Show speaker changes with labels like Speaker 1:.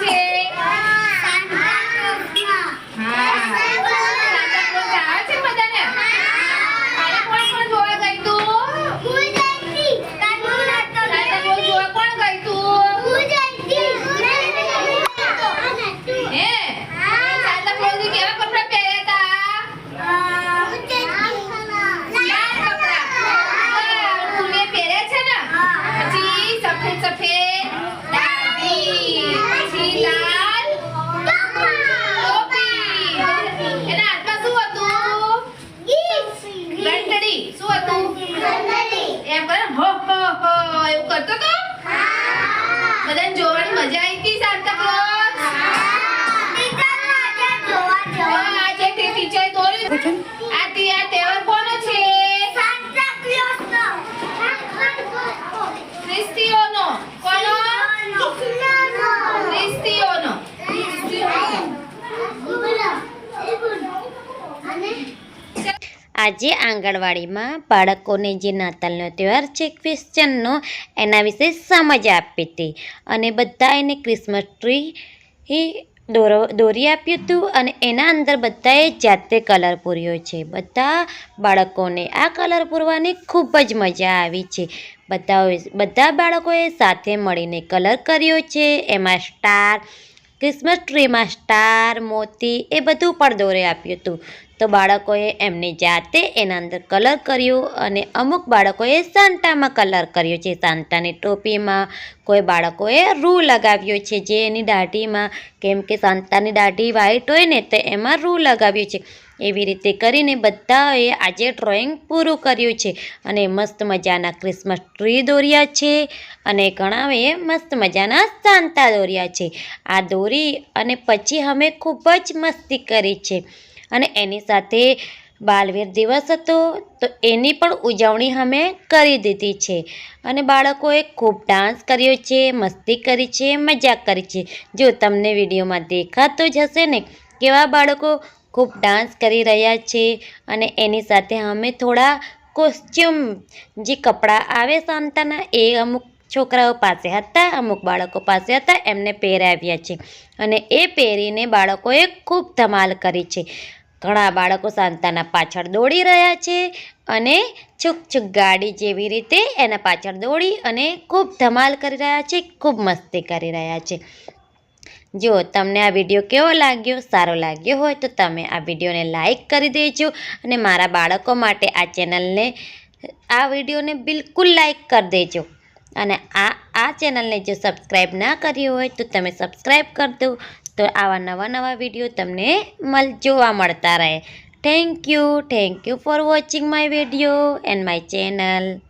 Speaker 1: છે સફેદ Santa close આવે છે બધાને કાલે કોણ કોણ જોવા ગયું તું સાન્તા ક્લોઝ જોવા કોણ ગયું તું હે સાન્તા ક્લોઝે કેવા કપડાં પહેર્યા હતા લાલ કપડાં વાહ, તુને પહેર્યા છે ને પછી સફેદ સફેદ દાઢી પછી લાલ ટોપી એના હાથમાં શું હતું ઘંટડી શું હતું એમ કરે હો હો હો એવું કરતો તો બધાને જોવાની મજા આવી હતી સાન્તા ક્લોઝ હા, આજે તે ટીચરે દોર્યું આ તે- આ તહેવાર કોનો છે? કોનો?
Speaker 2: આજે આંગણવાડીમાં બાળકોને જે નાતાલનો તહેવાર છે ક્રિશ્ચનનો એના વિશે સમજ આપી હતી. અને બધા એને ક્રિસમસ ટ્રી એ દોરો, દોરી આપ્યું હતું અને એના અંદર બધાએ જાતે કલર પૂર્યો છે. બધા બાળકોને આ કલર પૂરવાની ખૂબ જ મજા આવી છે. બધાઓએ, બધા બાળકોએ સાથે મળીને કલર કર્યો છે. એમાં સ્ટાર, ક્રિસમસ ટ્રીમાં સ્ટાર, મોતી એ બધું પણ દોરે આપ્યું હતું તો બાળકોએ એમની જાતે એના અંદર કલર કર્યો અને અમુક બાળકોએ સાંટામાં કલર કર્યો છે. સાંટાની ટોપીમાં કોઈ બાળકોએ રૂ લગાવ્યો છે. જે એની દાઢીમાં, કેમ કે સાંતાની દાઢી વ્હાઈટ હોય ને, તો એમાં રૂ લગાવ્યું છે. એવી રીતે કરીને બધાએ આજે ડ્રોઈંગ પૂરું કર્યું છે. અને મસ્ત મજાના ક્રિસમસ ટ્રી દોર્યા છે અને ઘણાએ મસ્ત મજાના સાંતા દોર્યા છે. આ દોરી અને પછી અમે ખૂબ જ મસ્તી કરી છે. અને એની સાથે બાલવીર દિવસ હતો, તો એની પણ ઉજવણી અમે કરી દીધી છે. અને બાળકોએ ખૂબ ડાન્સ કર્યો છે, મસ્તી કરી છે મજા કરી છે. જો તમને વિડીયોમાં દેખાતો જ હશે ને કેવા બાળકો ખૂબ ડાન્સ કરી રહ્યા છે અને એની સાથે અમે થોડા કોસ્ચ્યુમ જે કપડાં આવે સાંતાના એ અમુક છોકરાઓ પાસે હતા, અમુક બાળકો પાસે હતા, એમને પહેરાવ્યા છે. અને એ પહેરીને બાળકોએ ખૂબ ધમાલ કરી છે. ઘણા બાળકો સાંતાના પાછળ દોડી રહ્યા છે અને છુક છુક ગાડી જેવી રીતે એના પાછળ દોડી અને ખૂબ ધમાલ કરી રહ્યા છે, ખૂબ મસ્તી કરી રહ્યા છે. જો તમને આ વીડિયો કેવો લાગ્યો, સારો લાગ્યો હોય તો તમે આ વિડીયોને લાઇક કરી દેજો અને મારા બાળકો માટે આ ચેનલને, આ વિડીયોને બિલકુલ લાઇક કરી દેજો. અને આ આ ચેનલને જો સબસ્ક્રાઈબ ના કર્યું હોય તો તમે સબસ્ક્રાઈબ કરી દો. તો આવા નવા નવા વીડિયો તમને મળ જોવા મળતા રહે. Thank you thank you for watching my video and my channel